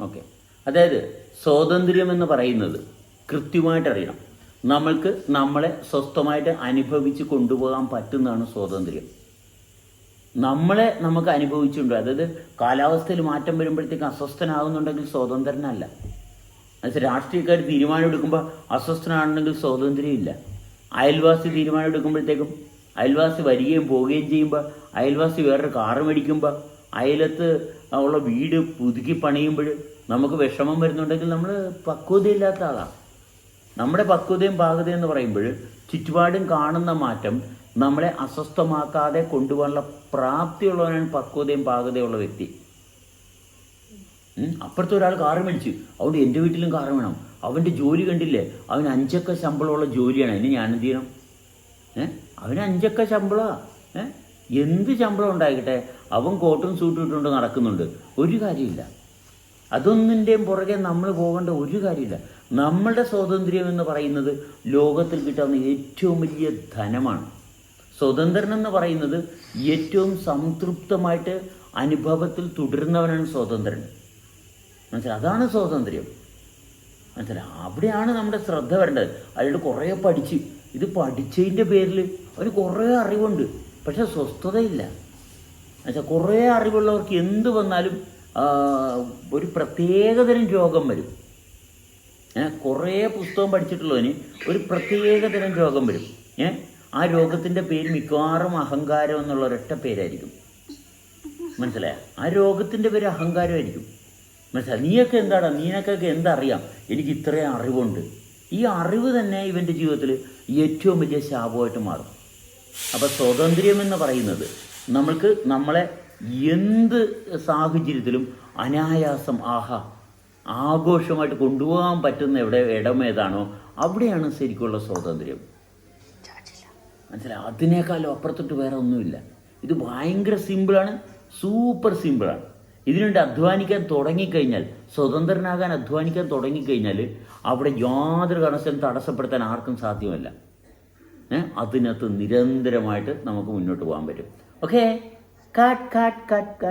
Okay. അതായത് സ്വാതന്ത്ര്യം എന്ന് പറയുന്നത് കൃത്യമായിട്ട് അറിയണം. നമ്മൾക്ക് നമ്മളെ സ്വസ്ഥമായിട്ട് അനുഭവിച്ച് കൊണ്ടുപോകാൻ പറ്റുന്നതാണ് സ്വാതന്ത്ര്യം. നമ്മളെ നമുക്ക് അനുഭവിച്ചുണ്ട് അതായത് കാലാവസ്ഥയിൽ മാറ്റം വരുമ്പോഴത്തേക്ക് അസ്വസ്ഥനാകുന്നുണ്ടെങ്കിൽ സ്വതന്ത്രനല്ല. എന്നുവെച്ചാൽ രാഷ്ട്രീയക്കാർ തീരുമാനമെടുക്കുമ്പോൾ അസ്വസ്ഥനാണെങ്കിൽ സ്വാതന്ത്ര്യം ഇല്ല. അയൽവാസി തീരുമാനം എടുക്കുമ്പോഴത്തേക്കും അയൽവാസി വരികയും പോവുകയും ചെയ്യുമ്പോൾ അയൽവാസി വേറൊരു കാറ് മേടിക്കുമ്പോൾ അയലത്ത് ഉള്ള വീട് പുതുക്കി പണിയുമ്പോൾ നമുക്ക് വിഷമം വരുന്നുണ്ടെങ്കിൽ നമ്മൾ പക്വതയില്ലാത്ത ആളാണ് നമ്മുടെ പക്വതയും പാകതയും എന്ന് പറയുമ്പോൾ ചുറ്റുപാടും കാണുന്ന മാറ്റം നമ്മളെ അസ്വസ്ഥമാക്കാതെ കൊണ്ടുപോകാനുള്ള പ്രാപ്തിയുള്ളവനാണ് പക്വതയും പാകതയുള്ള വ്യക്തി. അപ്പുറത്തെ ഒരാൾ കാറ് മേടിച്ചു അതുകൊണ്ട് എന്റെ വീട്ടിലും കാറ് വേണം. അവന്റെ ജോലി കണ്ടില്ലേ? അവന് അഞ്ചക്ക ശമ്പളമുള്ള ജോലിയാണ്. അതിന് ഞാൻ എന്ത് ചെയ്യണം? ഏഹ് അവന് അഞ്ചക്ക ശമ്പളമാണ് ഏ? എന്ത് ശമ്പളം ഉണ്ടായിക്കട്ടെ അവൻ കോട്ടും സൂട്ടും ഇട്ടുകൊണ്ട് നടക്കുന്നുണ്ട്. ഒരു കാര്യമില്ല. അതൊന്നിന്റെയും പുറകെ നമ്മൾ പോകേണ്ട ഒരു കാര്യമില്ല. നമ്മളുടെ സ്വാതന്ത്ര്യം എന്ന് പറയുന്നത് ലോകത്തിൽ കിട്ടാവുന്ന ഏറ്റവും വലിയ ധനമാണ്. സ്വതന്ത്രൻ എന്ന് പറയുന്നത് ഏറ്റവും സംതൃപ്തമായിട്ട് അനുഭവത്തിൽ തുടരുന്നവനാണ് സ്വതന്ത്രൻ. മനസ്സിലായി അതാണ് സ്വാതന്ത്ര്യം. മനസ്സിലായി അവിടെയാണ് നമ്മുടെ ശ്രദ്ധ വരേണ്ടത്. അയാൾ കുറേ പഠിച്ച്. ഇത് പഠിച്ചതിന്റെ പേരിൽ അവന് കുറേ അറിവുണ്ട്. പക്ഷെ സ്വസ്ഥതയില്ല. എന്നുവെച്ചാൽ കുറേ അറിവുള്ളവർക്ക് എന്ത് വന്നാലും ഒരു പ്രത്യേകതരം രോഗം വരും. ഏ കുറേ പുസ്തകം പഠിച്ചിട്ടുള്ളവന് ഒരു പ്രത്യേകതരം രോഗം വരും. ഏ ആ രോഗത്തിന്റെ പേര് മിക്കവാറും അഹങ്കാരം എന്നുള്ള ഒരൊറ്റ പേരായിരിക്കും. മനസ്സിലായ? ആ രോഗത്തിന്റെ പേര് അഹങ്കാരമായിരിക്കും. മനസ്സിലായി? നീയൊക്കെ എന്താടാ നീനക്കൊക്കെ എന്തറിയാം? എനിക്ക് ഇത്രയും അറിവുണ്ട്. ഈ അറിവ് തന്നെ ഇവന്റെ ജീവിതത്തിൽ ഏറ്റവും വലിയ ശാപമായിട്ട് മാറും. അപ്പോൾ സ്വാതന്ത്ര്യം എന്ന് പറയുന്നത് നമ്മൾക്ക് നമ്മളെ എന്ത് സാഹചര്യത്തിലും അനായാസം ആഹ ആഘോഷമായിട്ട് കൊണ്ടുപോകാൻ പറ്റുന്ന എവിടെ ഇടം ഏതാണോ അവിടെയാണ് ശരിക്കുള്ള സ്വാതന്ത്ര്യം. മനസ്സിലായി അതിനേക്കാളും അപ്പുറത്തോട്ട് വേറെ ഒന്നുമില്ല. ഇത് ഭയങ്കര സിമ്പിളാണ് സൂപ്പർ സിമ്പിളാണ്. ഇതിനുവേണ്ടി അധ്വാനിക്കാൻ തുടങ്ങിക്കഴിഞ്ഞാൽ സ്വതന്ത്രനാകാൻ അധ്വാനിക്കാൻ തുടങ്ങിക്കഴിഞ്ഞാൽ അവിടെ യാതൊരു കാരണവശാലും തടസ്സപ്പെടുത്താൻ ആർക്കും സാധ്യമല്ല. അതിനകത്ത് നിരന്തരമായിട്ട് നമുക്ക് മുന്നോട്ട് പോകാൻ പറ്റും. ഓക്കെ കാട്ട് കാട്ട് കാട്ട്